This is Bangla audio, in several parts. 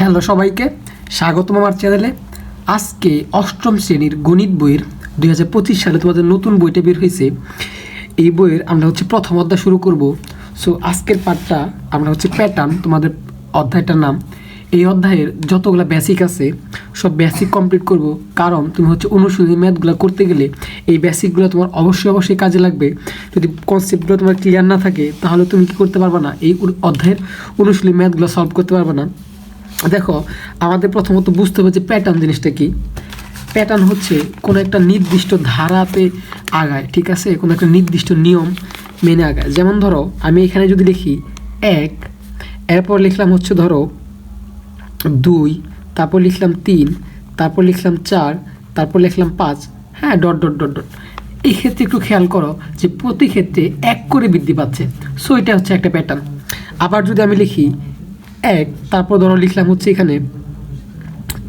হ্যালো সবাইকে, স্বাগতম আমার চ্যানেলে। আজকে অষ্টম শ্রেণির গণিত বইয়ের দুই হাজার পঁচিশ সালে তোমাদের নতুন বইটা বের হয়েছে। এই বইয়ের আমরা হচ্ছে প্রথম অধ্যায় শুরু করব। সো আজকের পার্টটা আমরা হচ্ছে প্যাটার্ন তোমাদের অধ্যায়টার নাম। এই অধ্যায়ের যতগুলো বেসিক আছে, সব বেসিক কমপ্লিট করব। কারণ তুমি হচ্ছে অনুশীলনী ম্যাথগুলো করতে গেলে এই বেসিকগুলো তোমার অবশ্যই অবশ্যই কাজে লাগবে। যদি কনসেপ্টগুলো তোমার ক্লিয়ার না থাকে, তাহলে তুমি কি করতে পারবে না? এই অধ্যায়ের অনুশীলনী ম্যাথগুলো সলভ করতে পারবে না। দেখো, আমাদের প্রথমত বুঝতে হবে যে প্যাটার্ন জিনিসটা কি। প্যাটার্ন হচ্ছে কোনো একটা নির্দিষ্ট ধারাতে আগায়, ঠিক আছে? কোনো একটা নির্দিষ্ট নিয়ম মেনে আগায়। যেমন ধরো, আমি এখানে যদি লিখি এক, এরপর লিখলাম হচ্ছে ধরো দুই, তারপর লিখলাম তিন, তারপর লিখলাম চার, তারপর লিখলাম পাঁচ। হ্যাঁ ডট ডট ডট ডট এই ক্ষেত্রে একটু খেয়াল করো যে প্রতি ক্ষেত্রে এক করে বৃদ্ধি পাচ্ছে। সো এটা হচ্ছে একটা প্যাটার্ন আবার যদি আমি লিখি এক, তারপর ধরো লিখলাম হচ্ছে এখানে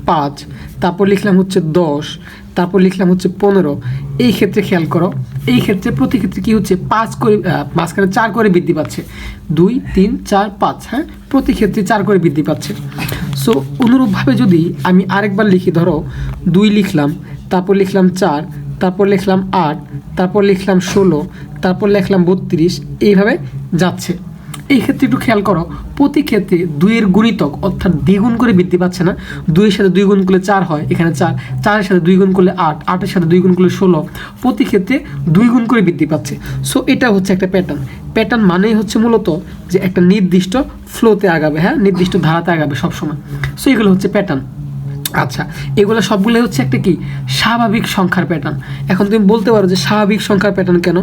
পাঁচ, তারপর লিখলাম হচ্ছে দশ, তারপর লিখলাম হচ্ছে পনেরো। এই ক্ষেত্রে খেয়াল করো, এই ক্ষেত্রে প্রতি ক্ষেত্রে কী হচ্ছে? পাঁচ করে মাঝখানে চার করে বৃদ্ধি পাচ্ছে। দুই, তিন, চার, পাঁচ হ্যাঁ? প্রতি ক্ষেত্রে চার করে বৃদ্ধি পাচ্ছে। সো অনুরূপভাবে যদি আমি আরেকবার লিখি, ধরো দুই লিখলাম, তারপর লিখলাম চার, তারপর লিখলাম আট, তারপর লিখলাম ষোলো, তারপর লিখলাম বত্রিশ, এইভাবে যাচ্ছে। এই ক্ষেত্রে একটু খেয়াল করো, প্রতি ক্ষেত্রে দুইয়ের গুণিতক অর্থাৎ দ্বিগুণ করে বৃদ্ধি পাচ্ছে না। দুইয়ের সাথে দুই গুণ করলে চার হয়, এখানে চার। চারের সাথে দুই গুণ করলে আট, আটের সাথে দুই গুণ করলে ষোলো। প্রতি ক্ষেত্রে দুই গুণ করে বৃদ্ধি পাচ্ছে। সো এটা হচ্ছে একটা প্যাটার্ন প্যাটার্ন মানেই হচ্ছে মূলত যে একটা নির্দিষ্ট ফ্লোতে আগাবে হ্যাঁ? নির্দিষ্ট ধারাতে আগাবে সবসময়। সো এগুলো হচ্ছে প্যাটার্ন আচ্ছা এগুলো সবগুলো হচ্ছে একটা কি? স্বাভাবিক সংখ্যার প্যাটার্ন এখন তুমি বলতে পারো যে স্বাভাবিক সংখ্যার প্যাটার্ন কেন?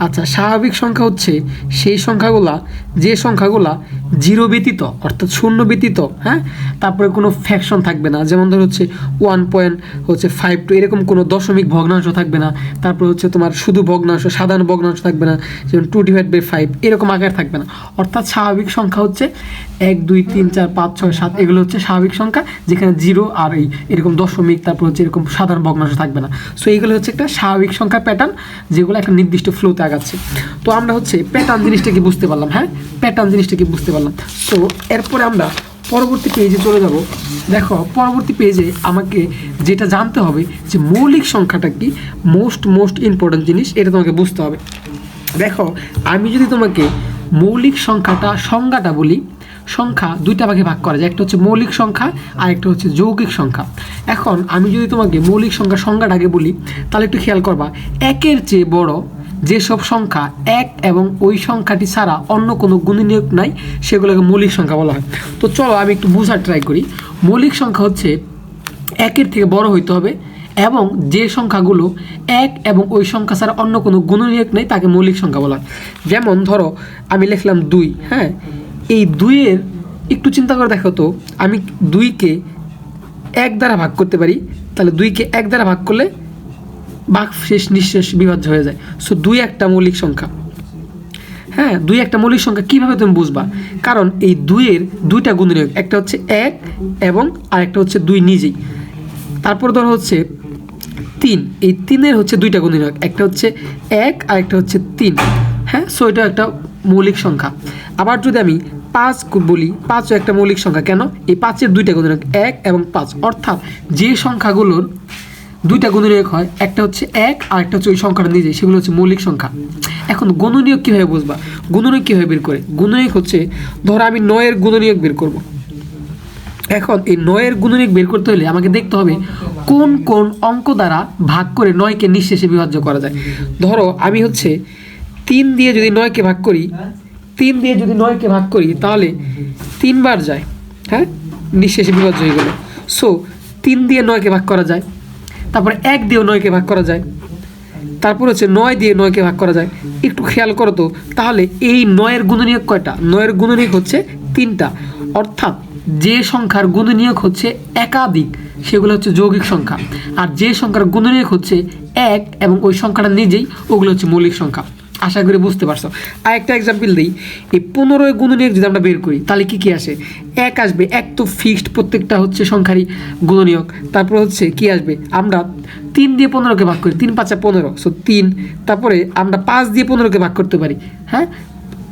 আচ্ছা স্বাভাবিক সংখ্যা হচ্ছে সেই সংখ্যাগুলা, যে সংখ্যাগুলা জিরো ব্যতীত, অর্থাৎ শূন্য ব্যতীত হ্যাঁ? তারপরে কোনো ফ্যাকশন থাকবে না। যেমন ধর হচ্ছে ওয়ান পয়েন্ট হচ্ছে ফাইভ টু এরকম কোনো দশমিক ভগ্নাংশ থাকবে না। তারপর হচ্ছে তোমার শুধু ভগ্নাংশ, সাধারণ ভগ্নাংশ থাকবে না। যেমন টু ডিভাইড বাই ফাইভ এরকম আকার থাকবে না। অর্থাৎ স্বাভাবিক সংখ্যা হচ্ছে এক, দুই, তিন, চার, পাঁচ, ছয়, সাত, এগুলো হচ্ছে স্বাভাবিক সংখ্যা, যেখানে জিরো আর এই এরকম দশমিক, তারপর হচ্ছে এরকম সাধারণ ভগ্নাংশ থাকবে না। সো এইগুলো হচ্ছে একটা স্বাভাবিক সংখ্যা প্যাটার্ন যেগুলো একটা নির্দিষ্ট ফ্লোতে আগাচ্ছে। তো আমরা হচ্ছে প্যাটার্ন জিনিসটা কি বুঝতে পারলাম? হ্যাঁ প্যাটার্ন জিনিসটা কি বুঝতে পারলাম? তো এরপরে আমরা পরবর্তী পেজে চলে যাব। দেখো, পরবর্তী পেজে আমাকে যেটা জানতে হবে যে মৌলিক সংখ্যাটা কি? মোস্ট মোস্ট ইম্পর্ট্যান্ট জিনিস, এটা তোমাকে বুঝতে হবে। দেখো, আমি যদি তোমাকে মৌলিক সংখ্যাটা, সংজ্ঞাটা বলি সংখ্যা দুইটা ভাগে ভাগ করা যায়। একটা হচ্ছে মৌলিক সংখ্যা, আর একটা হচ্ছে যৌগিক সংখ্যা। এখন আমি যদি তোমাকে মৌলিক সংখ্যা সংজ্ঞাটা আগে বলি, তাহলে একটু খেয়াল করবা, একের চেয়ে বড় যেসব সংখ্যা এক এবং ওই সংখ্যাটি ছাড়া অন্য কোনো গুণনীয়ক নাই, সেগুলোকে মৌলিক সংখ্যা বলা হয়। তো চলো আমি একটু বোঝার ট্রাই করি। মৌলিক সংখ্যা হচ্ছে একের থেকে বড় হইতে হবে এবং যে সংখ্যাগুলো এক এবং ওই সংখ্যা ছাড়া অন্য কোনো গুণনীয়ক নেই, তাকে মৌলিক সংখ্যা বলা হয়। যেমন ধরো, আমি লিখলাম দুই হ্যাঁ? এই দুইয়ের একটু চিন্তা করে দেখো তো, আমি দুইকে এক দ্বারা ভাগ করতে পারি, তাহলে দুইকে এক দ্বারা ভাগ করলে বাঘ শেষ নিঃশেষ বিভাজ্য হয়ে যায়। সো দুই একটা মৌলিক সংখ্যা। হ্যাঁ দুই একটা মৌলিক সংখ্যা কীভাবে তুমি বুঝবা? কারণ এই দুইয়ের দুইটা গুণনীয়ক, একটা হচ্ছে এক এবং আরেকটা হচ্ছে দুই নিজেই। তারপর ধরো হচ্ছে তিন, এই তিনের হচ্ছে দুইটা গুণনীয়ক, একটা হচ্ছে এক আর একটা হচ্ছে তিন। হ্যাঁ সো এটা একটা মৌলিক সংখ্যা। আবার যদি আমি পাঁচ বলি পাঁচও একটা মৌলিক সংখ্যা কেন? এই পাঁচের দুইটা গুণনীয়ক এক এবং পাঁচ। অর্থাৎ যে সংখ্যাগুলোর দুইটা গুণনীয়ক হয়, একটা হচ্ছে এক আর একটা হচ্ছে ওই সংখ্যাটা নিজে সেগুলো হচ্ছে মৌলিক সংখ্যা। এখন গুণনীয়ক কীভাবে বুঝবা? গুণনীয়ক কীভাবে বের করে? গুণনীয়ক হচ্ছে, ধরো আমি নয়ের গুণনীয়ক বের করব। এখন এই নয়ের গুণনীয়ক বের করতে হলে আমাকে দেখতে হবে কোন কোন অঙ্ক দ্বারা ভাগ করে নয়কে নিঃশেষে বিভাজ্য করা যায়। ধরো আমি হচ্ছে তিন দিয়ে যদি নয়কে ভাগ করি তিন দিয়ে যদি নয়কে ভাগ করি, তাহলে তিনবার যায়। হ্যাঁ? নিঃশেষে বিভাজ্য হয়ে গেল। সো তিন দিয়ে নয়কে ভাগ করা যায়। তারপরে এক দিয়েও নয়কে ভাগ করা যায়। তারপর হচ্ছে নয় দিয়ে নয়কে ভাগ করা যায়। একটু খেয়াল করো তো, তাহলে এই নয়ের গুণনীয়ক কয়টা? নয়ের গুণনীয়ক হচ্ছে তিনটা। অর্থাৎ যে সংখ্যার গুণনীয়ক হচ্ছে একাধিক, সেগুলো হচ্ছে যৌগিক সংখ্যা। আর যে সংখ্যার গুণনীয়ক হচ্ছে এক এবং ওই সংখ্যাটা নিজেই, ওগুলো হচ্ছে মৌলিক সংখ্যা। আশা করি বুঝতে পারছ। আর একটা এক্সাম্পল দিই। এই পনেরোয় গুণনীয়ক যদি আমরা বের করি, তাহলে কী কী আসে? এক আসবে, এক তো ফিক্সড প্রত্যেকটা হচ্ছে সংখ্যারই গুণনীয়ক। তারপর হচ্ছে কি আসবে? আমরা তিন দিয়ে পনেরোকে ভাগ করি, তিন পাঁচা পনেরো। সো তিন, তারপরে আমরা পাঁচ দিয়ে পনেরোকে ভাগ করতে পারি হ্যাঁ?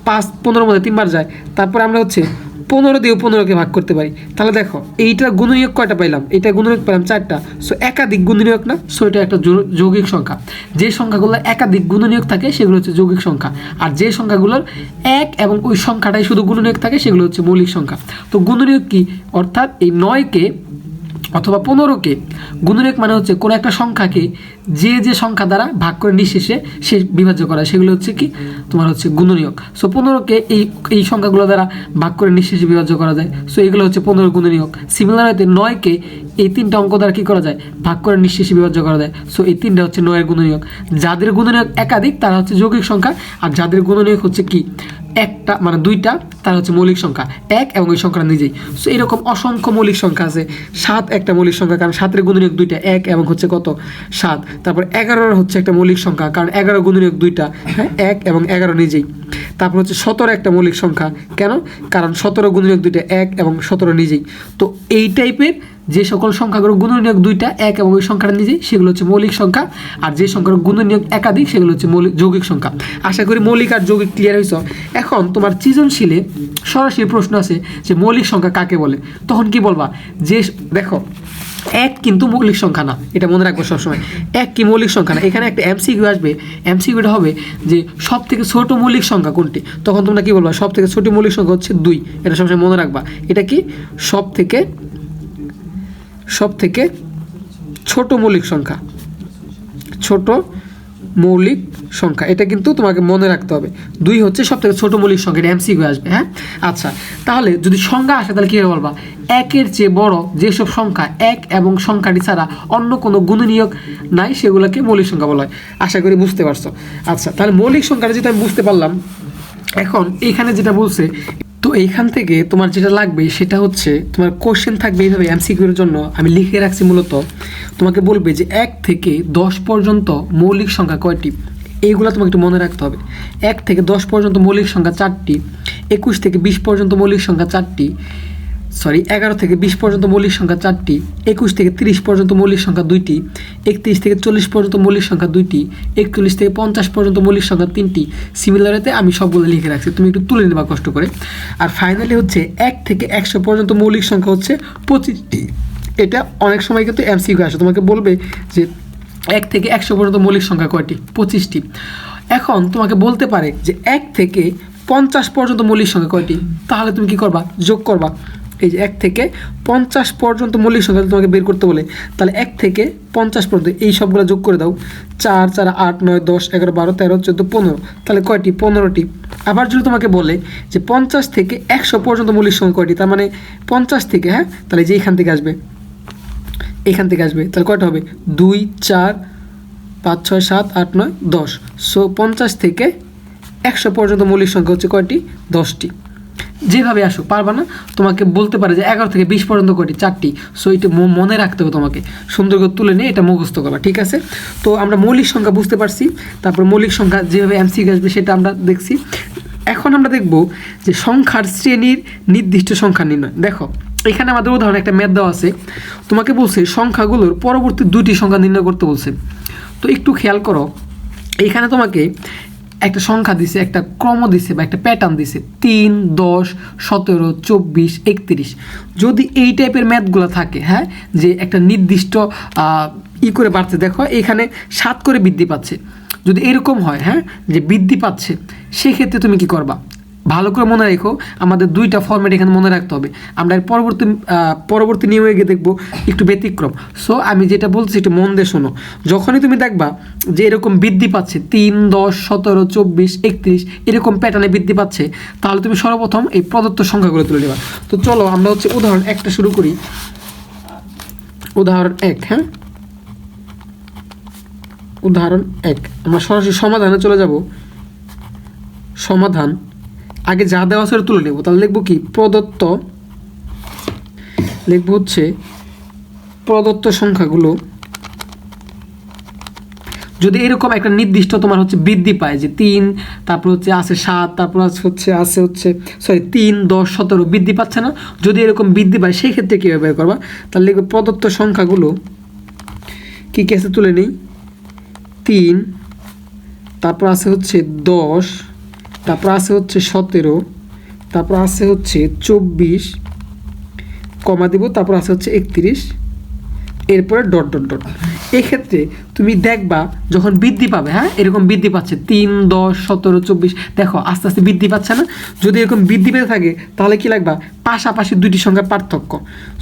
পাঁচ, পনেরোর মধ্যে তিনবার যায়। তারপরে আমরা হচ্ছে পনেরো দিয়ে পনেরোকে ভাগ করতে পারি। তাহলে দেখো, এইটা গুণনীয়ক কয়টা পাইলাম? এটা গুণনীয়ক পাইলাম চারটা। সো একাধিক গুণনীয়ক না? সো এটা একটা যৌগিক সংখ্যা। যে সংখ্যাগুলো একাধিক গুণনীয়ক থাকে, সেগুলো হচ্ছে যৌগিক সংখ্যা। আর যে সংখ্যাগুলোর এক এবং ওই সংখ্যাটাই শুধু গুণনীয়ক থাকে, সেগুলো হচ্ছে মৌলিক সংখ্যা। তো গুণনীয়ক কি? অর্থাৎ এই নয়কে অথবা পনেরোকে গুণনীয়ক মানে হচ্ছে কোনো একটা সংখ্যাকে যে যে সংখ্যা দ্বারা ভাগ করে নিঃশেষে সে বিভাজ্য করা। সেগুলো হচ্ছে কি? তোমার হচ্ছে গুণনীয়ক। সো পনেরোকে এই এই সংখ্যাগুলো দ্বারা ভাগ করে নিঃশেষে বিভাজ্য করা যায়। সো এগুলো হচ্ছে পনেরো গুণনীয়ক। সিমিলার হতে নয়কে এই তিনটা অঙ্ক দ্বারা কি করা যায়? ভাগ করে নিঃশেষে বিভাজ্য করা যায়। সো এই তিনটা হচ্ছে নয়ের গুণনীয়ক। যাদের গুণনীয়ক একাধিক, তারা হচ্ছে যৌগিক সংখ্যা। আর যাদের গুণনীয়ক হচ্ছে কি? একটা মানে দুইটা, তার হচ্ছে মৌলিক সংখ্যা। এক এবং ওই সংখ্যাটা নিজেই। সো এরকম অসংখ্য মৌলিক সংখ্যা আছে। সাত একটা মৌলিক সংখ্যা, কারণ সাতের গুণনীয়ক দুইটা, এক এবং হচ্ছে কত? সাত। তারপর এগারোর হচ্ছে একটা মৌলিক সংখ্যা, কারণ এগারো গুণনীয়ক দুইটা হ্যাঁ? এক এবং এগারো নিজেই। তারপর হচ্ছে সতেরো একটা মৌলিক সংখ্যা। কেন? কারণ সতেরো গুণনীয়ক দুইটা, এক এবং সতেরো নিজেই। তো এই টাইপের যে সকল সংখ্যাগুলো গুণনীয়ক দুইটা, এক এবং ওই সংখ্যাটা নিজেই সেগুলো হচ্ছে মৌলিক সংখ্যা, আর যে সংখ্যার গুণনীয়ক একাধিক, সেগুলো হচ্ছে মৌলিক যৌগিক সংখ্যা। আশা করি মৌলিক আর যৌগিক ক্লিয়ার হয়েছ? এখন তোমার সৃজনশীলে সরাসরি প্রশ্ন আছে যে মৌলিক সংখ্যা কাকে বলে? তখন কি বলবা? যে দেখো, এক কিন্তু মৌলিক সংখ্যা না, এটা মনে রাখব সবসময়। এক কি মৌলিক সংখ্যা না? এখানে একটা এমসিকিউ আসবে। এমসিকিউটা হবে যে সব থেকে ছোট মৌলিক সংখ্যা কোনটি? তখন তোমরা কি বলবা? সব থেকে ছোট মৌলিক সংখ্যা হচ্ছে দুই। এটা সবসময় মনে রাখবা। এটা কি সব থেকে সব থেকে ছোট মৌলিক সংখ্যা। ছোট মৌলিক সংখ্যা। এটা কিন্তু তোমাকে মনে রাখতে হবে। দুই হচ্ছে সব থেকে ছোট মৌলিক সংখ্যা। এটা এমসিকিউ আসবে হ্যাঁ? আচ্ছা তাহলে যদি সংখ্যা আসে, তাহলে কীভাবে বলবা? একের চেয়ে বড় যেসব সংখ্যা এক এবং সংখ্যাটি ছাড়া অন্য কোনো গুণনীয়ক নাই, সেগুলোকে মৌলিক সংখ্যা বলা হয়। আশা করি বুঝতে পারছ। আচ্ছা তাহলে মৌলিক সংখ্যাটা যেটা আমি বুঝতে পারলাম, এখন এখানে যেটা বলছে এইখান থেকে তোমার যেটা লাগবে সেটা হচ্ছে তোমার কোশ্চেন থাকবে এইভাবে এমসিকিউর জন্য। আমি লিখে রাখছি মূলত, তোমাকে বলবে যে এক থেকে দশ পর্যন্ত মৌলিক সংখ্যা কয়টি? এইগুলো তোমাকে একটু মনে রাখতে হবে। এক থেকে দশ পর্যন্ত মৌলিক সংখ্যা চারটি, একুশ থেকে বিশ পর্যন্ত মৌলিক সংখ্যা চারটি সরি, এগারো থেকে বিশ পর্যন্ত মৌলিক সংখ্যা চারটি, একুশ থেকে তিরিশ পর্যন্ত মৌলিক সংখ্যা দুইটি, একত্রিশ থেকে চল্লিশ পর্যন্ত মৌলিক সংখ্যা দুইটি, একচল্লিশ থেকে পঞ্চাশ পর্যন্ত মৌলিক সংখ্যা তিনটি। সিমিলারেতে আমি সবগুলো লিখে রাখছি, তুমি একটু তুলে নেবা কষ্ট করে। আর ফাইনালি হচ্ছে এক থেকে একশো পর্যন্ত মৌলিক সংখ্যা হচ্ছে পঁচিশটি। এটা অনেক সময় কিন্তু এমসিকিউ আসে, তোমাকে বলবে যে এক থেকে একশো পর্যন্ত মৌলিক সংখ্যা কয়টি? পঁচিশটি। এখন তোমাকে বলতে পারে যে এক থেকে পঞ্চাশ পর্যন্ত মৌলিক সংখ্যা কয়টি? তাহলে তুমি কি করবা? যোগ করবা। এই যে এক থেকে পঞ্চাশ পর্যন্ত মৌলিক সংখ্যা তোমাকে বের করতে বলে, তাহলে এক থেকে পঞ্চাশ পর্যন্ত এই সবগুলো যোগ করে দাও। চার চার, আট, নয়, দশ, এগারো, বারো, তেরো, চোদ্দ, পনেরো। তাহলে কয়টি? পনেরোটি। আবার যদি তোমাকে বলে যে পঞ্চাশ থেকে একশো পর্যন্ত মৌলিক সংখ্যা কয়টি, তার মানে পঞ্চাশ থেকে হ্যাঁ? তাহলে যে এখান থেকে আসবে। এখান থেকে আসবে। তাহলে কয়টা হবে? দুই, চার, পাঁচ, ছয়, সাত, আট, নয়, দশ। সো পঞ্চাশ থেকে একশো পর্যন্ত মৌলিক সংখ্যা হচ্ছে কয়টি? দশটি। যেভাবে আসো পারবা না? তোমাকে বলতে পারে যে এগারো থেকে বিশ পর্যন্ত কয়টি চারটি। সো এটা মনে রাখতে হবে তোমাকে। সুন্দর করে তুলে নিয়ে এটা মুখস্থ করবা, ঠিক আছে? তো আমরা মৌলিক সংখ্যা বুঝতে পারছি। তারপর মৌলিক সংখ্যা যেভাবে এমসিক আসবে, সেটা আমরা দেখছি। এখন আমরা দেখব যে সংখ্যার শ্রেণির নির্দিষ্ট সংখ্যা নির্ণয়। দেখো, এখানে আমাদের উদাহরণ একটা ম্যাথ দেওয়া আছে। তোমাকে বলছে সংখ্যাগুলোর পরবর্তী দুটি সংখ্যা নির্ণয় করতে বলছে। তো একটু খেয়াল করো, এখানে তোমাকে একটা সংখ্যা দিছে, একটা ক্রম দিছে বা একটা প্যাটার্ন দিছে, তিন, দশ, সতেরো, চব্বিশ, একত্রিশ। যদি এই টাইপের ম্যাথগুলো থাকে হ্যাঁ যে একটা নির্দিষ্ট ই করে বাড়ছে, দেখো, এখানে সাত করে বৃদ্ধি পাচ্ছে। যদি এরকম হয় হ্যাঁ যে বৃদ্ধি পাচ্ছে, সেক্ষেত্রে তুমি কি করবা? ভালো করে মনে রেখো, আমাদের দুইটা ফর্মেট এখানে মনে রাখতে হবে। আমরা পরবর্তী পরবর্তী নিয়মে গিয়ে দেখব, একটু ব্যতিক্রম। সো আমি যেটা বলছি একটু মন দিয়ে শোনো। যখনই তুমি দেখবা যে এরকম বৃদ্ধি পাচ্ছে, তিন, দশ, সতেরো, চব্বিশ, একত্রিশ, এরকম প্যাটার্নে বৃদ্ধি পাচ্ছে, তাহলে তুমি সর্বপ্রথম এই প্রদত্ত সংখ্যাগুলো তুলে নেবা। তো চলো, আমরা হচ্ছে উদাহরণ একটা শুরু করি। উদাহরণ এক হ্যাঁ? উদাহরণ এক। আমরা সরাসরি সমাধানে চলে যাব। সমাধান আগে যা দেওয়া আছে তুলে নেব। তাহলে লিখব কি? প্রদত্ত লিখব হচ্ছে প্রদত্ত সংখ্যাগুলো যদি এরকম একটা নির্দিষ্ট তোমার হচ্ছে বৃদ্ধি পায় যে তিন, তারপর হচ্ছে আছে সাত, তারপর আছে হচ্ছে আছে হচ্ছে সরি তিন, দশ, সতেরো বৃদ্ধি পাচ্ছে না। যদি এরকম বৃদ্ধি পায় সেই ক্ষেত্রে কীভাবে করবা? তাহলে লিখবে প্রদত্ত সংখ্যাগুলো কী কী আছে তুলে নেই? তিন, তারপর আছে হচ্ছে দশ তারপর আছে হচ্ছে সতেরো, তারপর আছে হচ্ছে চব্বিশ, কমা দেব, তারপর আছে হচ্ছে একত্রিশ, এরপরে ডট ডট ডট। এক্ষেত্রে তুমি দেখবা যখন বৃদ্ধি পাবে হ্যাঁ এরকম বৃদ্ধি পাচ্ছে, তিন, দশ, সতেরো, চব্বিশ, দেখো আস্তে আস্তে বৃদ্ধি পাচ্ছে না। যদি এরকম বৃদ্ধি পেতে থাকে, তাহলে কি লাগবা? পাশাপাশি দুটি সংখ্যার পার্থক্য।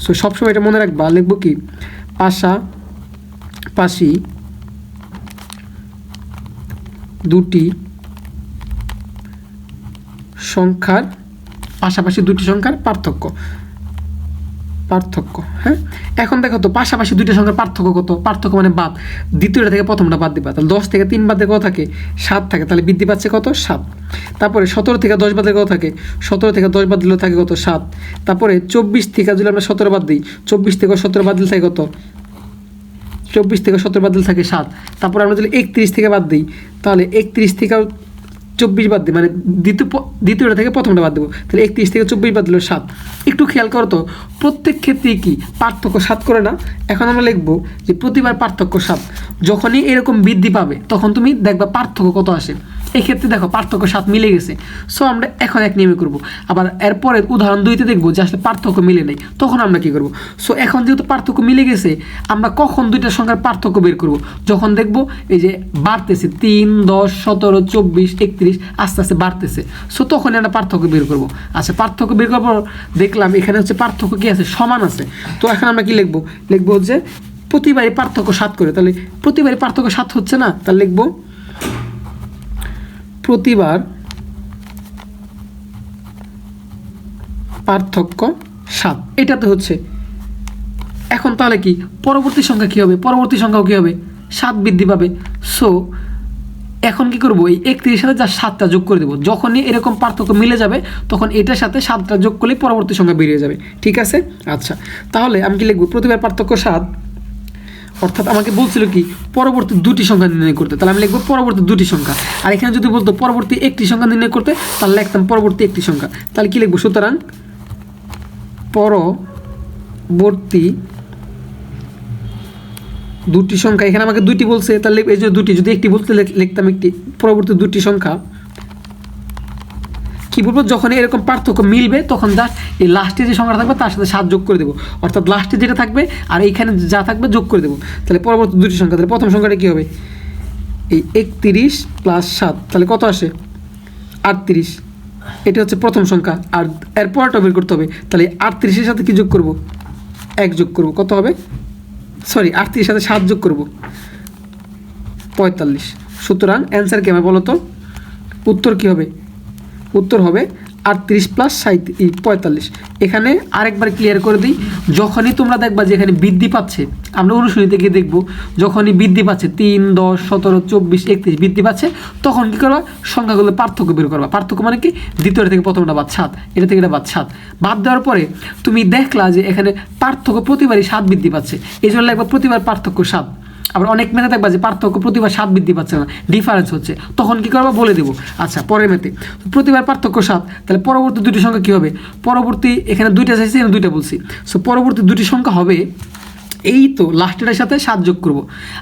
সো সবসময় এটা মনে রাখবা, লিখব কি? পাশাপাশি দুটি সংখ্যার পাশাপাশি দুটি সংখ্যার পার্থক্য। পার্থক্য হ্যাঁ? এখন দেখো তো, পাশাপাশি দুইটা সংখ্যার পার্থক্য কত? পার্থক্য মানে বাদ। দ্বিতীয়টা থেকে প্রথমটা বাদ দিবা। তাহলে দশ থেকে তিন বাদে কত থাকে? সাত থাকে। তাহলে বৃদ্ধি পাচ্ছে কত? সাত। তারপরে সতেরো থেকে দশ বাদে কত থাকে? সতেরো থেকে দশ বাদ দিলেও থাকে কত? সাত। তারপরে চব্বিশ থেকে যদি আমরা সতেরো বাদ দিই, চব্বিশ থেকে সতেরো বাদ দিলে থাকে কত? চব্বিশ থেকে সতেরো বাদ দিলে থাকে সাত। তারপরে আমরা যদি একত্রিশ থেকে বাদ দিই, তাহলে একত্রিশ থেকে চব্বিশ বাদ দিই মানে দ্বিতীয় দ্বিতীয়টা থেকে প্রথমটা বাদ দেবো। তাহলে একত্রিশ থেকে চব্বিশ বাদ দিল সাত। একটু খেয়াল করো তো, প্রত্যেক ক্ষেত্রেই কি পার্থক্য সাত করে না? এখন আমরা লিখব যে প্রতিবার পার্থক্য সাত। যখনই এরকম বৃদ্ধি পাবে, তখন তুমি দেখবা পার্থক্য কত আসে। এই ক্ষেত্রে দেখো পার্থক্য সাত মিলে গেছে। সো আমরা এখন এক নিয়মে করব। আবার এরপরে উদাহরণ দুইতে দেখব যে আসলে পার্থক্য মিলে নেই। তখন আমরা কি করব? সো এখন যেহেতু পার্থক্য মিলে গেছে, আমরা কখন দুইটা সংখ্যার পার্থক্য বের করব? যখন দেখব এই যে বাড়তেছে তিন, দশ, সতেরো, চব্বিশ, একত্রিশ, আস্তে আস্তে বাড়তেছে। সো তখন আমরা পার্থক্য বের করব। আচ্ছা পার্থক্য বের করার পর দেখলাম এখানে হচ্ছে পার্থক্য কি আছে? সমান আছে। তো এখন আমরা কি লিখব? লিখব হচ্ছে প্রতিবারই পার্থক্য সাত করে। তাহলে প্রতিবারই পার্থক্য সাত হচ্ছে না? তাহলে লিখব প্রতিবার পার্থক্য সাত। এটাতে হচ্ছে, এখন তাহলে কি, পরবর্তী সংখ্যা কী হবে? পরবর্তী সংখ্যাও কী হবে? সাত বৃদ্ধি পাবে। সো এখন কি করব? এই একত্রিশের সাথে যা সাতটা যোগ করে দেবো। যখনই এরকম পার্থক্য মিলে যাবে, তখন এটার সাথে সাতটা যোগ করলে পরবর্তী সংখ্যা বেরিয়ে যাবে। ঠিক আছে? আচ্ছা তাহলে আমি কি লিখব? প্রতিবার পার্থক্য সাত। অর্থাৎ আমাকে বলছিল কি, পরবর্তী দুটি সংখ্যা নির্ণয় করতে। তাহলে আমি লিখব পরবর্তী দুটি সংখ্যা। আর এখানে যদি বলতো পরবর্তী একটি সংখ্যা নির্ণয় করতে, তাহলে লিখতাম পরবর্তী একটি সংখ্যা। তাহলে কি লিখব? সুতরাং পরবর্তী দুটি সংখ্যা, এখানে আমাকে দুটি বলছে, তাহলে এই যে দুটি, যদি একটি বলতে লিখতাম একটি, পরবর্তী দুটি সংখ্যা কি বলব যখন এরকম পার্থক্য মিলবে, তখন জাস্ট এই লাস্টে যে সংখ্যাটা থাকবে, তার সাথে সাত যোগ করে দেবো। অর্থাৎ লাস্টে যেটা থাকবে, আর এইখানে যা থাকবে যোগ করে দেবো। তাহলে পরবর্তী দুটি সংখ্যা, তাহলে প্রথম সংখ্যাটা কী হবে? এই একত্রিশ প্লাস সাত, তাহলে কত আসে? আটত্রিশ। এটা হচ্ছে প্রথম সংখ্যা। আর এর পরটা বের করতে হবে। তাহলে আটত্রিশের সাথে কি যোগ করব? এক যোগ করব। কত হবে? সরি আটত্রিশের সাথে সাত যোগ করব। পঁয়তাল্লিশ। সুতরাং অ্যান্সার কি হবে বলো তো উত্তর কি হবে? উত্তর হবে আটত্রিশ প্লাস সাঁত পঁয়তাল্লিশ। এখানে আরেকবার ক্লিয়ার করে দিই, যখনই তোমরা দেখবা যে এখানে বৃদ্ধি পাচ্ছে, আমরা অনুশীলনীতে গিয়ে দেখব, যখনই বৃদ্ধি পাচ্ছে তিন, দশ, সতেরো, চব্বিশ, একত্রিশ বৃদ্ধি পাচ্ছে, তখন কী করবা? সংখ্যাগুলো পার্থক্য বের করবা। পার্থক্য মানে কি? দ্বিতীয়টা থেকে প্রথমটা বাদ সাত, এটা থেকে এটা বাদ সাত। বাদ দেওয়ার পরে তুমি দেখলা যে এখানে পার্থক্য প্রতিবারই সাত বৃদ্ধি পাচ্ছে। এই জন্য লাগবে প্রতিবার পার্থক্য সাত। আবার অনেক মেতে দেখবা যে পার্থক্য প্রতিবার সাত বৃদ্ধি পাচ্ছে না ডিফারেন্স হচ্ছে। তখন কি করব? বলে দেবো। আচ্ছা পরের মেতে প্রতিবার পার্থক্য সাত তাহলে পরবর্তী দুটি সংখ্যা কী হবে? পরবর্তী এখানে দুইটা চাইছি, এখানে দুইটা বলছি। সো পরবর্তী দুটি সংখ্যা হবে, এই তো লাস্টের সাথে সাত যোগ করব।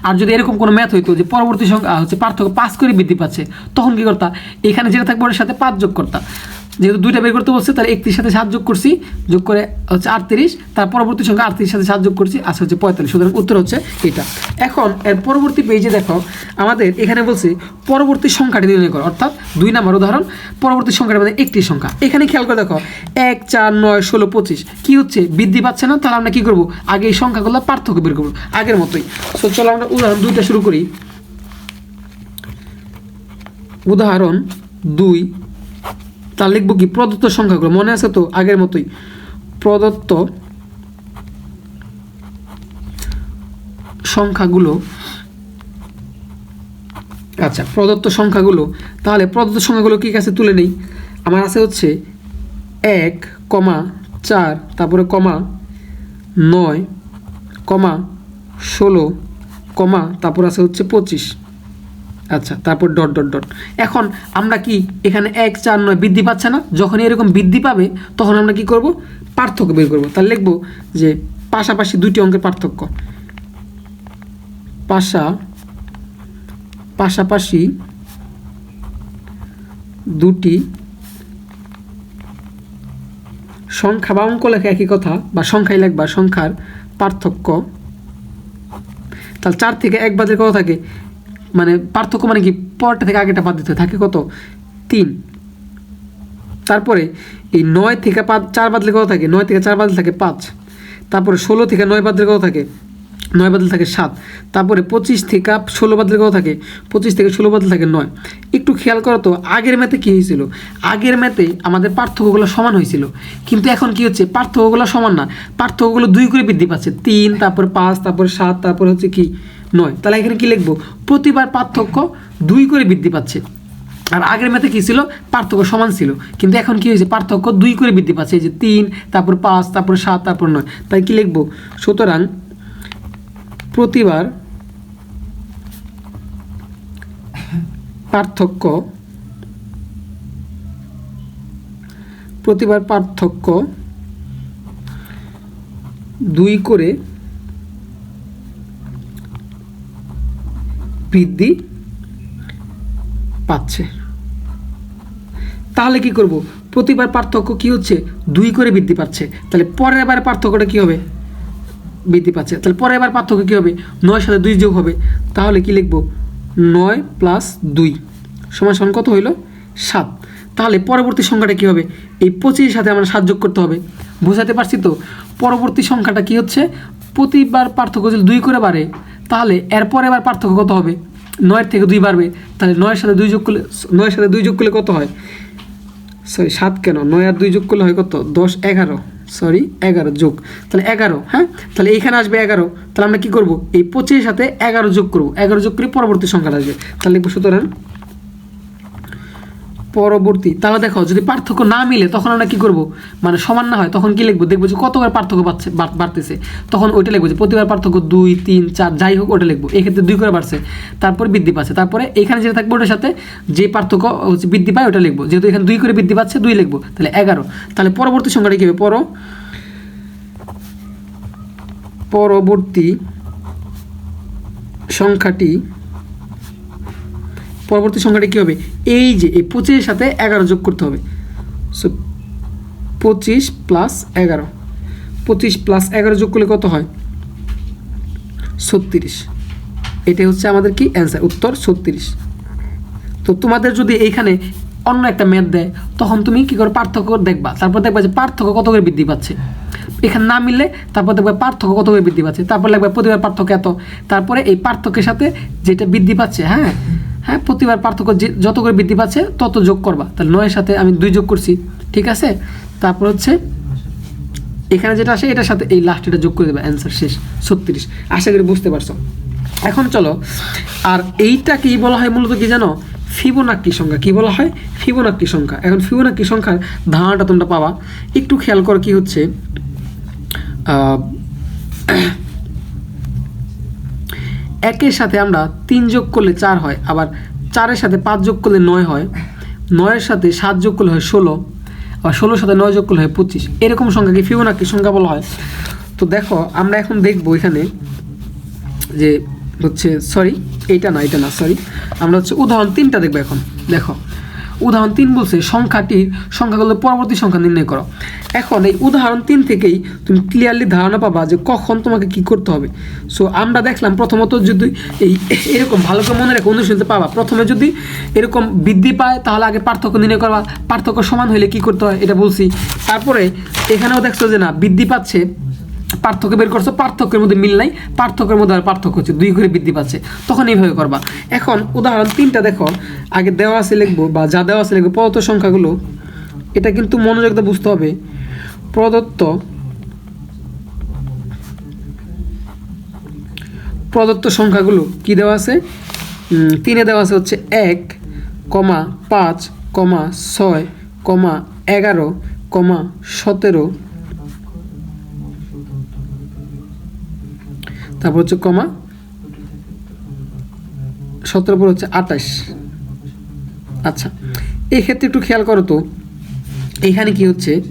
আর যদি এরকম কোনো ম্যাথ হইতো যে পরবর্তী সংখ্যা হচ্ছে পার্থক্য পাঁচ করে বৃদ্ধি পাচ্ছে, তখন কী করতা? এখানে যেটা থাকবে ওটার সাথে পাঁচ যোগ করতা। যেহেতু দুইটা বের করতে বলছে, তাহলে একত্রিশ সাথে সাত যোগ করছি, যোগ করে হচ্ছে আটত্রিশ, তার পরবর্তী সংখ্যা আটত্রিশ সাথে সাত যোগ করছি আচ্ছা হচ্ছে পঁয়তাল্লিশ। সুতরাং উত্তর হচ্ছে এটা। এখন, এর পরবর্তী পেজে দেখো, আমাদের এখানে বলছে পরবর্তী সংখ্যাটি নির্ণয় করো, অর্থাৎ দুই নাম্বার উদাহরণ, পরবর্তী সংখ্যাটা মানে একটি সংখ্যা। এখানে খেয়াল করে দেখো, এক, চার, নয়, ষোলো, পঁচিশ, কী হচ্ছে? বৃদ্ধি পাচ্ছে না, তাহলে আমরা কী করব? আগে এই সংখ্যাগুলো পার্থক্য বের করব, আগের মতোই। সো চলো আমরা উদাহরণ দুইটা শুরু করি। উদাহরণ দুই তার লিখব কি? প্রদত্ত সংখ্যাগুলো। মনে আছে তো? আগের মতোই। প্রদত্ত সংখ্যাগুলো আচ্ছা প্রদত্ত সংখ্যাগুলো। তাহলে প্রদত্ত সংখ্যাগুলো কি কাছে তুলে নেই? আমার আছে হচ্ছে এক, কমা চার, তারপরে কমা নয়, কমা ষোলো, কমা, তারপর আছে হচ্ছে পঁচিশ। আচ্ছা তারপর ডট ডট ডট এখন আমরা কি এখানে এক, চার, নয় বৃদ্ধি পাচ্ছে না? যখন এরকম বৃদ্ধি পাবে, তখন আমরা কি করব? পার্থক্য বের করব। তাহলে লিখব যে পাশাপাশি দুটি অঙ্কের পার্থক্য। পাশা, পাশাপাশি দুটি সংখ্যা বা অঙ্ক লেখা একই কথা, বা সংখ্যায় লেখবা সংখ্যার পার্থক্য। তাহলে চার থেকে এক বাদের কথা থাকে? মানে পার্থক্য মানে কি? পরটা থেকে আগেটা বাদ দিতে থাকে কত? তিন। তারপরে এই নয় থেকে পাঁচ, চার বাদলে কত থাকে? নয় থেকে চার বাদলে থাকে পাঁচ। তারপরে ষোলো থেকে নয় বাদলে কত থাকে? নয় বাদলে থাকে সাত। তারপরে পঁচিশ থেকে ষোলো বাদলে কত থাকে? পঁচিশ থেকে ষোলো বাদলে থাকে নয়। একটু খেয়াল করো তো, আগের ম্যাথে কী হয়েছিল? আগের ম্যাথে আমাদের পার্থক্যগুলো সমান হয়েছিল। কিন্তু এখন কি হচ্ছে? পার্থক্যগুলো সমান না। পার্থক্যগুলো দুই করে বৃদ্ধি পাচ্ছে। তিন, তারপর পাঁচ, তারপর সাত, তারপর হচ্ছে কি? নয়। তাহলে এখানে কি লিখব? প্রতিবার পার্থক্য দুই করে বৃদ্ধি পাচ্ছে। আর আগের ম্যাথে কী ছিল? পার্থক্য সমান ছিল। কিন্তু এখন কি হয়েছে? পার্থক্য দুই করে বৃদ্ধি পাচ্ছে। এই যে তিন, তারপর পাঁচ, তারপর সাত, তারপর নয়। তাই কি লিখব? সুতরাং প্রতিবার পার্থক্য প্রতিবার পার্থক্য দুই করে বৃদ্ধি পাচ্ছে। তাহলে কি করব? প্রতিবার পার্থক্য কি হচ্ছে? দুই করে বৃদ্ধি পাচ্ছে। তাহলে পরের বার পার্থক্যটা কি হবে? বৃদ্ধি পাচ্ছে। তাহলে পরের বার পার্থক্য কী হবে? নয় সাথে দুই যোগ হবে। তাহলে কি লিখব? নয় প্লাস দুই। সমান সমান কত হইল? সাত। তাহলে পরবর্তী সংখ্যাটা কী হবে? এই পঁচিশের সাথে আমরা সাত যোগ করতে হবে। বোঝাতে পারছি তো? পরবর্তী সংখ্যাটা কি হচ্ছে? প্রতিবার পার্থক্য যদি দুই করে বাড়ে তাহলে এরপরে এবার পার্থক্য কত হবে? নয়ের থেকে দুই বাড়বে। তাহলে নয়ের সাথে দুই যোগ করলে, নয়ের সাথে দুই যোগ করলে কত হয়? সরি সাত কেন? নয় আর দুই যোগ করলে হয় কত? দশ, এগারো। সরি এগারো যোগ। তাহলে এগারো হ্যাঁ? তাহলে এইখানে আসবে এগারো। তাহলে আমরা কী করব? এই পঁচিশের সাথে এগারো যোগ করব। এগারো যোগ করে পরবর্তী সংখ্যাটা আসবে। তাহলে লিখব সুতরাং পরবর্তী, তাহলে দেখো, যদি পার্থক্য না মিলে, তখন আমরা কি করব? মানে সমান না হয়, তখন কি লিখব? দেখব যে কতবার পার্থক্য বাড়ছে বাড়তেছে। তখন ওইটা লিখব যে প্রতিবার পার্থক্য দুই, তিন, চার, যাই হোক, ওটা লিখব। এক্ষেত্রে দুই করে বাড়ছে, তারপরে বৃদ্ধি পাচ্ছে। তারপরে এখানে যেটা থাকবে, ওটার সাথে যে পার্থক্য হচ্ছে বৃদ্ধি পায়, ওটা লিখব। যেহেতু এখানে দুই করে বৃদ্ধি পাচ্ছে, দুই লিখব। তাহলে এগারো। তাহলে পরবর্তী সংখ্যাটা কী হবে? পর। পরবর্তী সংখ্যাটি পরবর্তী সংখ্যাটা কী হবে? এই যে, এই পঁচিশের সাথে এগারো যোগ করতে হবে। সো পঁচিশ প্লাস এগারো। পঁচিশ প্লাস এগারো যোগ করলে কত হয়? ছত্রিশ। এটাই হচ্ছে আমাদের কি অ্যান্সার উত্তর ছত্রিশ। তো তোমাদের যদি এইখানে অন্য একটা ম্যাথ দেয়, তখন তুমি কী করো? পার্থক্য দেখবা। তারপর দেখবা যে পার্থক্য কত করে বৃদ্ধি পাচ্ছে। এখানে না মিললে, তারপর দেখবে পার্থক্য কত করে বৃদ্ধি পাচ্ছে। তারপর লাগবে প্রতিবার পার্থক্য এত। তারপরে এই পার্থক্যের সাথে যেটা বৃদ্ধি পাচ্ছে হ্যাঁ? হ্যাঁ প্রতিবার পার্থক্য যত করে বৃদ্ধি পাচ্ছে, তত যোগ করবা। তাহলে নয়ের সাথে আমি দুই যোগ করছি, ঠিক আছে? তারপর হচ্ছে, এখানে যেটা আসে, এটার সাথে এই লাস্ট এটা যোগ করে দেবে অ্যান্সার শেষ, ছত্রিশ। আশা করি বুঝতে পারছ। এখন চলো, আর এইটা কি বলা হয় মূলত কি জানো? ফিবোনাক্কি সংখ্যা। কি বলা হয়? ফিবোনাক্কি সংখ্যা। এখন ফিবোনাক্কি সংখ্যার ধারণাটা তোমরা পাবা। একটু খেয়াল করো কি হচ্ছে একের সাথে আমরা তিন যোগ করলে চার হয়, আবার চারের সাথে পাঁচ যোগ করলে নয় হয়, নয়ের সাথে সাত যোগ করলে হয় ষোলো, আবার ষোলোর সাথে নয় যোগ করলে হয় পঁচিশ। এরকম সংখ্যাকে ফিবোনাক্কি সংখ্যা বলা হয়। তো দেখো, আমরা এখন দেখব এখানে যে হচ্ছে সরি এইটা না, এটা না সরি আমরা হচ্ছে উদাহরণ তিনটা দেখব এখন। দেখো উদাহরণ তিন বলছে, সংখ্যাটির সংখ্যাগুলো পরবর্তী সংখ্যা নির্ণয় করো। এখন এই উদাহরণ তিন থেকেই তুমি ক্লিয়ারলি ধারণা পাবা যে কখন তোমাকে কি করতে হবে। সো আমরা দেখলাম প্রথমত যদি এই এরকম ভালো করে মনে রেখে অনুশীলনতে পাবা। প্রথমে যদি এরকম বৃদ্ধি পায়, তাহলে আগে পার্থক্য নির্ণয় করবা। পার্থক্য সমান হইলে কি করতে হয়, এটা বলছি। তারপরে এখানেও দেখছ যে না, বৃদ্ধি পাচ্ছে পার্থক্য বের করছ, পার্থক্যের মধ্যে মিল নাই, পার্থক্যের মধ্যে আর পার্থক্য হচ্ছে, দুই করে বৃদ্ধি পাচ্ছে। তখন এইভাবে করবা। এখন উদাহরণ তিনটা দেখো, আগে দেওয়া আছে লিখব বা যা দেওয়া আছে লিখব, প্রদত্ত সংখ্যাগুলো, এটা কিন্তু মনোযোগ দিয়ে বুঝতে হবে। প্রদত্ত প্রদত্ত সংখ্যাগুলো কি দেওয়া আছে? তিনে দেওয়া আছে হচ্ছে এক, কমা পাঁচ, কমা ছয়, কমা এগারো, কমা সতেরো তারপর হচ্ছে কমা? সতেরো পর হচ্ছে আঠাশ। আচ্ছা এই ক্ষেত্রে একটু খেয়াল করো তো। এখানে কি হচ্ছে?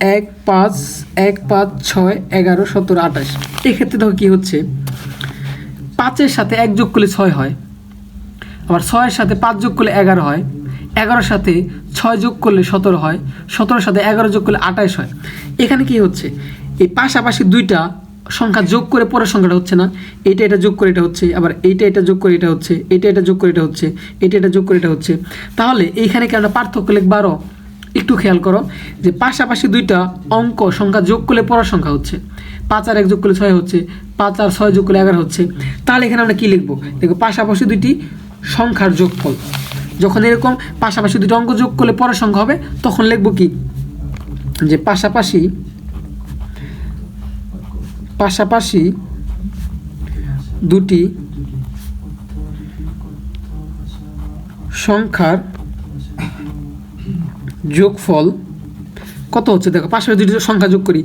এক পাঁচ এক পাঁচ, ছয়, এগারো, সতেরো, আঠাশ। এক্ষেত্রে দেখো কি হচ্ছে? পাঁচের সাথে এক যোগ করলে ছয় হয়। আবার ছয়ের সাথে পাঁচ যোগ করলে এগারো হয়। এগারোর সাথে ছয় যোগ করলে সতেরো হয়। সতেরোর সাথে এগারো যোগ করলে আঠাইশ হয়। এখানে কি হচ্ছে? এই পাশাপাশি দুইটা সংখ্যা যোগ করে পরের সংখ্যাটা হচ্ছে না। এটা এটা যোগ করে, এটা হচ্ছে, আবার এইটা, এটা যোগ করে, এটা হচ্ছে এটা এটা যোগ করে, এটা হচ্ছে এটা এটা যোগ করে, এটা হচ্ছে। তাহলে এইখানে কি আমরা পার্থক্য লিখব আরও একটু খেয়াল করো যে পাশাপাশি দুইটা অঙ্ক সংখ্যা যোগ করলে পরের সংখ্যা হচ্ছে। পাঁচ আর এক যোগ করলে ছয় হচ্ছে, পাঁচ আর ছয় যোগ করলে এগারো হচ্ছে। তাহলে এখানে আমরা কী লিখব? দেখো পাশাপাশি দুইটি সংখ্যার যোগফল। যখন এরকম পাশাপাশি দুটো অঙ্ক যোগ করলে পরের সংখ্যা হবে, তখন লিখব কি? যে পাশাপাশি পাশাপাশি দুটি সংখ্যার যোগফল কত হচ্ছে? দেখো, পাশাপাশি দুটি সংখ্যা যোগ করি।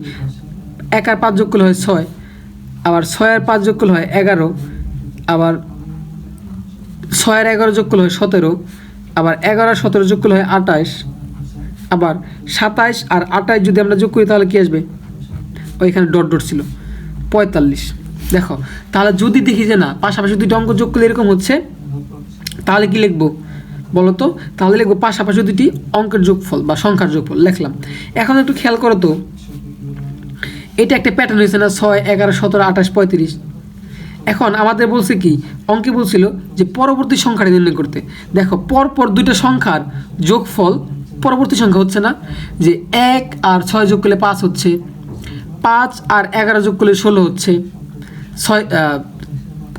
এক আর পাঁচ যোগ করলে হয় ছয়, আবার ছয় আর পাঁচ যোগ করলে হয় এগারো, আবার ছয় আর এগারো যোগ করলে হয় সতেরো, আবার এগারো আর সতেরো যোগ করলে হয় আঠাইশ আবার সাতাইশ আর আঠাইশ যদি আমরা যোগ করি তাহলে কী আসবে? ওইখানে ডট ডট ছিল। পঁয়তাল্লিশ। দেখো, তাহলে যদি দেখি যে না, পাশাপাশি দুইটা অঙ্ক যোগ করলে এরকম হচ্ছে, তাহলে কি লিখব? বলো তো, তাহলে লিখব পাশাপাশি দুটি অঙ্কের যোগফল বা সংখ্যার যোগফল, লিখলাম। এখন একটু খেয়াল করো তো, এটা একটা প্যাটার্ন হয়েছে না, ছয়, এগারো, সতেরো, আঠাশ, পঁয়ত্রিশ? এখন আমাদের বলছে কি, অঙ্কে বলছিল যে পরবর্তী সংখ্যাটা নির্ণয় করতে। দেখো, পরপর দুইটা সংখ্যার যোগফল, পরবর্তী সংখ্যা হচ্ছে না, যে এক আর ছয় যোগ করলে পাঁচ হচ্ছে। পাঁচ আর এগারো যোগ করলে ষোলো হচ্ছে। ছয়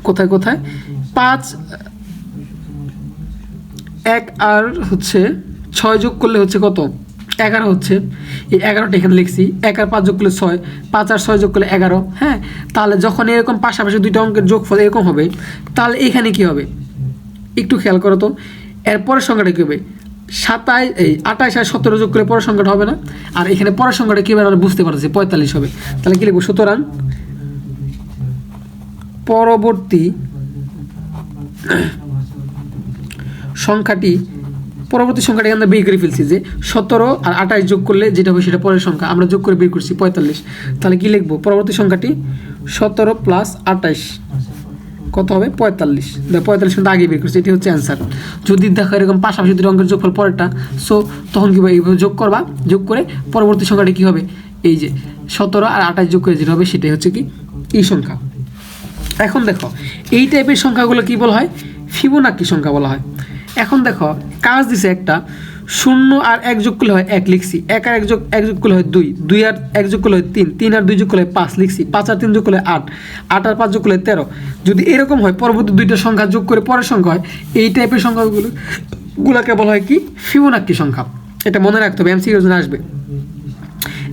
কোথায় কোথায়? পাঁচ, এক আর হচ্ছে ছয় যোগ করলে হচ্ছে কত? এগারো হচ্ছে। এই এগারোটা এখানে লিখছি। এক আর পাঁচ যোগ করলে ছয়, পাঁচ আর ছয় যোগ করলে এগারো হ্যাঁ? তাহলে যখন এরকম পাশাপাশি দুইটা অঙ্কের যোগফল এরকম হবে, তাহলে এখানে কি হবে? একটু খেয়াল করো তো। এরপরের সংখ্যাটা কী হবে? সাতাশ এই আঠাশ আর সতেরো যোগ করে পরের সংখ্যাটা হবে না। আর এখানে পরের সংখ্যাটা কী হবে? আমরা বুঝতে পারছি পঁয়তাল্লিশ হবে। তাহলে কী লিখব? সুতরাং পরবর্তী সংখ্যাটি পরবর্তী সংখ্যাটি আমরা বের করে ফেলছি যে সতেরো আর আঠাশ যোগ করলে যেটা হবে সেটা পরের সংখ্যা। আমরা যোগ করে বের করছি পঁয়তাল্লিশ। তাহলে কি লিখব? পরবর্তী সংখ্যাটি সতেরো প্লাস আঠাশ। কত হবে? পঁয়তাল্লিশ। পঁয়তাল্লিশ কিন্তু আগে বের করছি এটি হচ্ছে অ্যান্সার যদি দেখো এরকম পাশাপাশি দুটো অঙ্কের যোগফল পরেরটা সো তখন কি এইভাবে যোগ করবা? যোগ করে পরবর্তী সংখ্যাটি কী হবে? এই যে সতেরো আর আঠাশ যোগ করে যেটা হবে, সেটাই হচ্ছে কি? এই সংখ্যা। এখন দেখো, এই টাইপের সংখ্যাগুলো কি বলা হয়? ফিবোনাক্কি সংখ্যা বলা হয়। এখন দেখো, কাজ দিছে একটা শূন্য আর এক যোগ করলে হয় এক লিখছি। এক আর এক যোগ এক যোগ করলে হয় দুই। দুই আর এক যোগ করলে হয় তিন। তিন আর দুই যোগ করলে পাঁচ লিখছি। পাঁচ আর তিন যোগ করলে আট। আট আর পাঁচ যোগ করলে তেরো। যদি এরকম হয়, পরবর্তী দুইটা সংখ্যা যোগ করে পরের সংখ্যা হয়, এই টাইপের সংখ্যাগুলো গুলাকে বলা হয় কি? ফিবোনাক্কি সংখ্যা। এটা মনে রাখতে হবে এমসি যোজনা আসবে।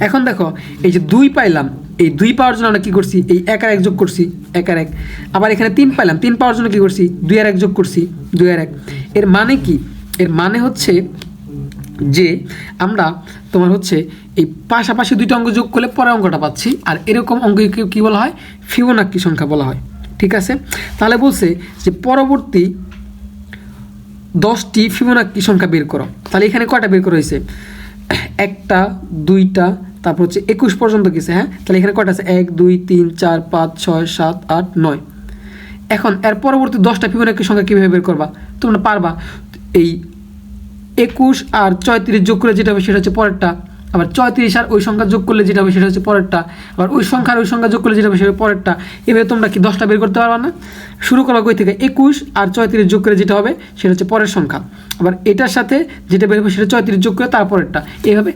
এখন দেখো, এই যে দুই পাইলাম, এই দুই পাওয়ার জন্য আমরা কী করছি? এই এক আর এক যোগ করছি, এক আর এক। আবার এখানে তিন পাইলাম, তিন পাওয়ার জন্য কী করছি? দুই আর এক যোগ করছি, দুই আর এক। এর মানে কি? এর মানে হচ্ছে যে আমরা তোমার হচ্ছে এই পাশাপাশি দুইটা অঙ্ক যোগ করলে পরে অঙ্কটা পাচ্ছি, আর এরকম অঙ্ককে কী বলা হয়? ফিবোনাক্কি সংখ্যা বলা হয়। ঠিক আছে? তাহলে বলছে যে পরবর্তী দশটি ফিবোনাক্কি সংখ্যা বের করো। তাহলে এখানে কয়টা বের করা হয়েছে? একটা, দুইটা, তারপর হচ্ছে একুশ পর্যন্ত গেছে হ্যাঁ? তাহলে এখানে কয়টা আছে? এক, দুই, তিন, চার, পাঁচ, ছয়, সাত, আট, নয়। এখন, এর পরবর্তী দশটা ফিবোনাক্কি সংখ্যা কীভাবে বের করবা? তোমরা পারবা এই একুশ আর চৌত্রিশ যোগ করে যেটা হবে সেটা হচ্ছে পরেরটা। আবার চৌত্রিশ আর ওই সংখ্যা যোগ করলে যেটা হবে সেটা হচ্ছে পরেরটা। আবার ওই সংখ্যার ওই সংখ্যা যোগ করলে যেটা হবে সেটা পরেরটা। এভাবে তোমরা কি দশটা বের করতে পারবা না? শুরু করবা কই থেকে? একুশ আর চৌত্রিশ যোগ করে যেটা হবে সেটা হচ্ছে পরের সংখ্যা। আবার এটার সাথে যেটা বের হবে সেটা চৌত্রিশ যোগ করে তারপরেরটা এইভাবে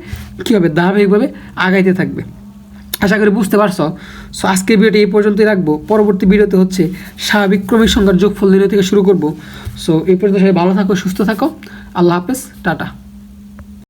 কী হবে? ধারাবাহিকভাবে আগাইতে থাকবে। আশা করি বুঝতে পারছ? সো আজকের ভিডিওটি এই পর্যন্তই রাখব। পরবর্তী ভিডিওতে হচ্ছে স্বাভাবিক ক্রমিক সংখ্যার যোগফল নির্ণয় থেকে শুরু করব। সো এই পর্যন্ত সবাই ভালো থাকো, সুস্থ থাকো। আল্লাহ হাফেজ টাটা।